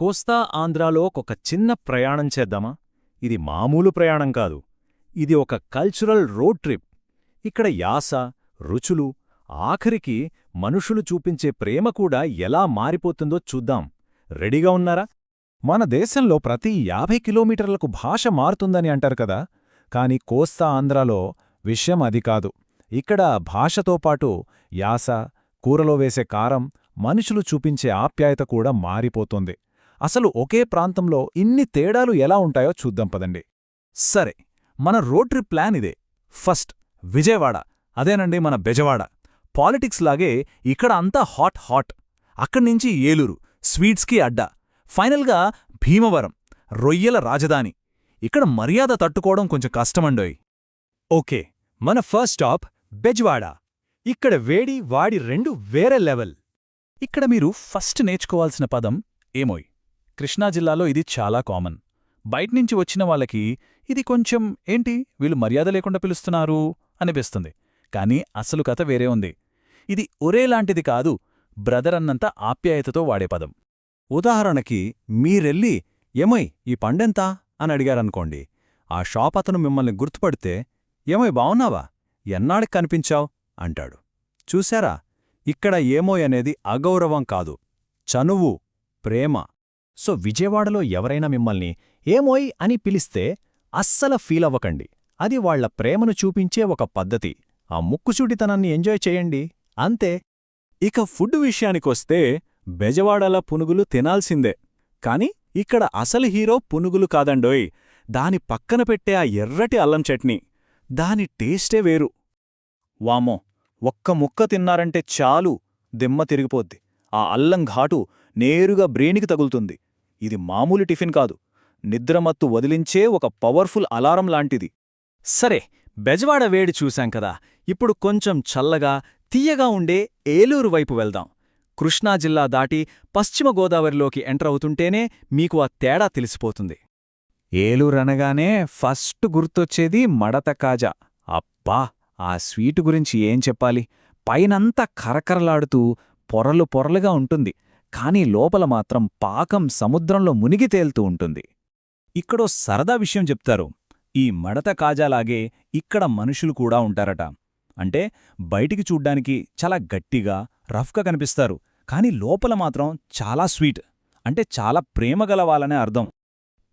కోస్తా ఆంధ్రాలో ఒక చిన్న ప్రయాణం చేద్దామా? ఇది మామూలు ప్రయాణం కాదు. ఇది ఒక కల్చరల్ రోడ్ ట్రిప్. ఇక్కడ యాస రుచులు ఆఖరికి మనుషులు చూపించే ప్రేమ కూడా ఎలా మారిపోతుందో చూద్దాం. రెడీగా ఉన్నారా? మన దేశంలో ప్రతి యాభై కిలోమీటర్లకు భాష మారుతుందని అంటారు కదా. కాని కోస్తా ఆంధ్రాలో విషయం అది కాదు. ఇక్కడ భాషతో పాటు యాస కూరలో వేసే కారం మనుషులు చూపించే ఆప్యాయత కూడా మారిపోతుంది. అసలు ఒకే ప్రాంతంలో ఇన్ని తేడాలు ఎలా ఉంటాయో చూద్దాం పదండి. సరే మన రోడ్ ట్రిప్ ప్లాన్ ఇదే. ఫస్ట్ విజయవాడ. అదేనండి మన బెజవాడ. పాలిటిక్స్ లాగే ఇక్కడ అంతా హాట్ హాట్. అక్కడ్నించి ఏలూరు స్వీట్స్కి అడ్డా. ఫైనల్గా భీమవరం రొయ్యల రాజధాని. ఇక్కడ మర్యాద తట్టుకోవడం కొంచెం కష్టమండోయ్. ఓకే మన ఫస్ట్ స్టాప్ బెజ్వాడ. ఇక్కడ వేడి వాడి రెండు వేరే లెవెల్. ఇక్కడ మీరు ఫస్ట్ నేర్చుకోవాల్సిన పదం ఏమోయ్. కృష్ణా జిల్లాలో ఇది చాలా కామన్. బయట్నుంచి వచ్చిన వాళ్ళకి ఇది కొంచెం ఏంటి వీళ్ళు మర్యాద లేకుండా పిలుస్తున్నారు అనిపిస్తుంది. కానీ అసలు కథ వేరే ఉంది. ఇది ఒరేలాంటిది కాదు బ్రదర్ అన్నంత ఆప్యాయతతో వాడే పదం. ఉదాహరణకి మీరెళ్ళి ఏమోయ్ ఈ పండెంతా? అని అడిగారనుకోండి. ఆ షాప్ అతను మిమ్మల్ని గుర్తుపడితే ఏమోయ్ బావున్నావా? ఎన్నాడికి కనిపించావ్? అంటాడు. చూశారా? ఇక్కడ ఏమోయ్ అనేది అగౌరవం కాదు చనువు ప్రేమ. సో విజయవాడలో ఎవరైనా మిమ్మల్ని ఏమోయ్ అని పిలిస్తే అస్సల ఫీలవ్వకండి అది వాళ్ళ ప్రేమను చూపించే ఒక పద్ధతి. ఆ ముక్కుచూటితనాన్ని ఎంజాయ్ చేయండి. అంతే. ఇక ఫుడ్ విషయానికొస్తే బెజవాడల పునుగులు తినాల్సిందే. కాని ఇక్కడ అసలు హీరో పునుగులు కాదండోయ్. దాని పక్కన పెట్టే ఆ ఎర్రటి అల్లం చట్నీ. దాని టేస్టే వేరు. వామో ఒక్క ముక్క తిన్నారంటే చాలు. దిమ్మ తిరిగిపోద్ది. ఆ అల్లం ఘాటు నేరుగా బ్రెయిన్కి తగులుతుంది. ఇది మామూలు టిఫిన్ కాదు. నిద్రమత్తు వదిలించే ఒక పవర్ఫుల్ అలారం లాంటిది. సరే బెజవాడ వేడి చూశాం కదా. ఇప్పుడు కొంచెం చల్లగా తీయగా ఉండే ఏలూరు వైపు వెళ్దాం. కృష్ణా జిల్లా దాటి పశ్చిమ గోదావరిలోకి ఎంటర్ అవుతుంటేనే మీకు ఆ తేడా తెలిసిపోతుంది. ఏలూరనగానే ఫస్ట్ గుర్తొచ్చేది మడత కాజా. అబ్బా ఆ స్వీటు గురించి ఏం చెప్పాలి? పైనంతా కరకరలాడుతూ పొరలు పొరలుగా ఉంటుంది. కాని లోపల మాత్రం పాకం సముద్రంలో మునిగి తేలుతూ ఉంటుంది. ఇక్కడో సరదా విషయం చెప్తారు. ఈ మడత కాజాలాగే ఇక్కడ మనుషులు కూడా ఉంటారట. అంటే బయటికి చూడ్డానికి చాలా గట్టిగా రఫ్గా కనిపిస్తారు. కాని లోపల మాత్రం చాలా స్వీట్. అంటే చాలా ప్రేమగలవాలనే అర్థం.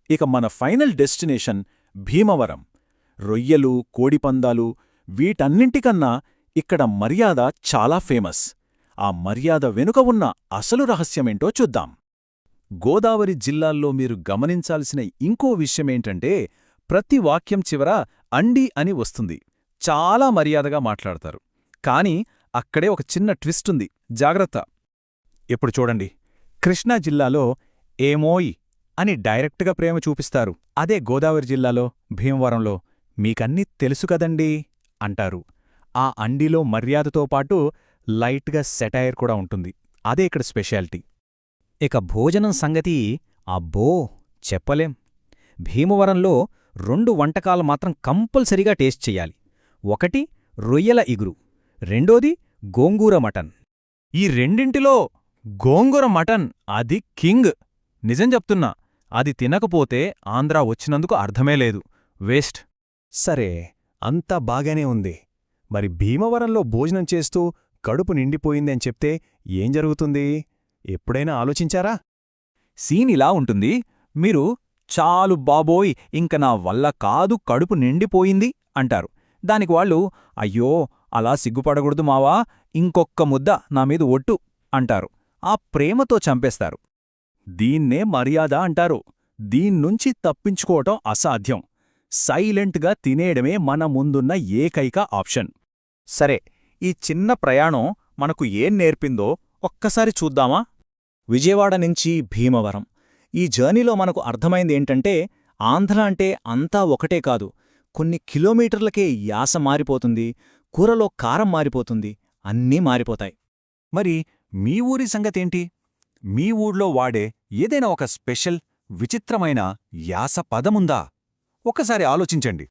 ఇక మన ఫైనల్ డెస్టినేషన్ భీమవరం. రొయ్యలు కోడిపందాలు వీటన్నింటికన్నా ఇక్కడ మర్యాద చాలా ఫేమస్. ఆ మర్యాద వెనుక ఉన్న అసలు రహస్యమేంటో చూద్దాం. గోదావరి జిల్లాల్లో మీరు గమనించాల్సిన ఇంకో విషయమేంటంటే ప్రతి వాక్యం చివర అండి అని వస్తుంది. చాలా మర్యాదగా మాట్లాడతారు. కాని అక్కడే ఒక చిన్న ట్విస్ట్ ఉంది. జాగ్రత్త. ఇప్పుడు చూడండి. కృష్ణా జిల్లాలో ఏమోయ్ అని డైరెక్ట్గా ప్రేమ చూపిస్తారు. అదే గోదావరి జిల్లాలో భీమవరంలో మీకన్నీ తెలుసు కదండీ అంటారు. ఆ అండిలో మర్యాదతో పాటు లైట్గా సెటైర్ కూడా ఉంటుంది. అదే ఇక్కడ స్పెషాలిటీ. ఇక భోజనం సంగతి అబ్బో చెప్పలేం. భీమవరంలో రెండు వంటకాలు మాత్రం కంపల్సరిగా టేస్ట్ చెయ్యాలి ఒకటి రొయ్యల ఇగురు రెండోది గోంగూర మటన్. ఈ రెండింటిలో గోంగూర మటన్ అది కింగ్. నిజం చెప్తున్నా అది తినకపోతే ఆంధ్రా వచ్చినందుకు అర్థమే లేదు. వేస్ట్. సరే అంతా బాగానే ఉంది. మరి భీమవరంలో భోజనం చేస్తూ కడుపు నిండిపోయిందని చెప్తే ఏం జరుగుతుంది? ఎప్పుడైనా ఆలోచించారా? సీన్ ఇలా ఉంటుంది. మీరు చాలు బాబోయ్ ఇంక నా వల్ల కాదు కడుపు నిండిపోయింది అంటారు. దానికి వాళ్ళు అయ్యో అలా సిగ్గుపడకూడదు మావా ఇంకొక్క ముద్ద నా మీద ఒట్టు అంటారు. ఆ ప్రేమతో చంపేస్తారు. దీన్నే మర్యాద అంటారు. దీన్నుంచి తప్పించుకోవటం అసాధ్యం. సైలెంట్గా తినేయడమే మన ముందున్న ఏకైక ఆప్షన్. సరే ఈ చిన్న ప్రయాణం మనకు ఏం నేర్పిందో ఒక్కసారి చూద్దామా? విజయవాడ నుంచి భీమవరం. ఈ జర్నీలో మనకు అర్థమైందేంటంటే ఆంధ్ర అంటే అంతా ఒకటే కాదు. కొన్ని కిలోమీటర్లకే యాస మారిపోతుంది కూరలో కారం మారిపోతుంది అన్నీ మారిపోతాయి. మరి మీ ఊరి సంగతేంటి? మీ ఊళ్ళో వాడే ఏదైనా ఒక స్పెషల్ విచిత్రమైన యాస పదముందా? ఒక్కసారి ఆలోచించండి.